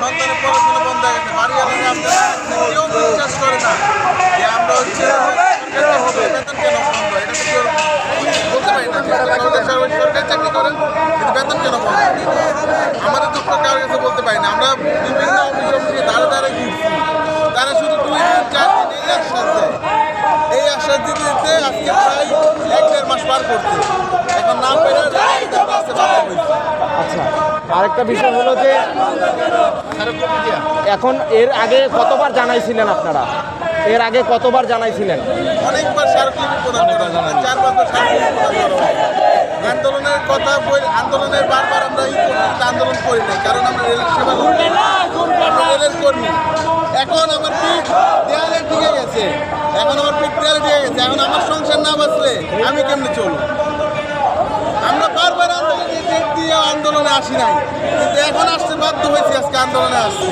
সন্তানের পড়াশোনা বন্ধ হয়ে গেছে। বাড়ি আলাদা আপনারা কেউ বিশ্বাস করে না যে আমরা হচ্ছে বেতন কেন বন্ধ? এটা তো কেউ বলতে পারি না। সরকারি চাকরি করেন কিন্তু বেতন কেন বন্ধ? আমাদের তো কারোর কাছে বলতে পারি না। আমরা বিভিন্ন অফিস অফিসে ধারে ধারে ঘুরছি। তারা শুধু দুই দিন চার দিন এই আশ্বাস দেয়। এই আশ্বাস দিতে দিতে আজকে প্রায় এক দেড় মাস পার করছে এখন না পেরে আসতে বাধ্য হয়েছে আচ্ছা আরেকটা বিষয় হলো যে এখন এর আগে কতবার জানাইছিলেন আপনারা? এর আগে কতবার জানাইছিলেন? অনেকবার আন্দোলনের কথা বই আন্দোলনের বারবার আমরা আন্দোলন করি নাই কারণ আমরা রেল সেবা করি রেলের কর্মী। এখন আমার পিঠ দেয়ালে ঢুকে গেছে। এখন আমার পিঠ দেয়ালে ঢুকে গেছে। এখন আমার সংসার আমি কেমনি চলব? আমরা বারবার আন্দোলনে আন্দোলনে আসি নাই। কিন্তু এখন আসতে বাধ্য হয়েছি আজকে আন্দোলনে আসছে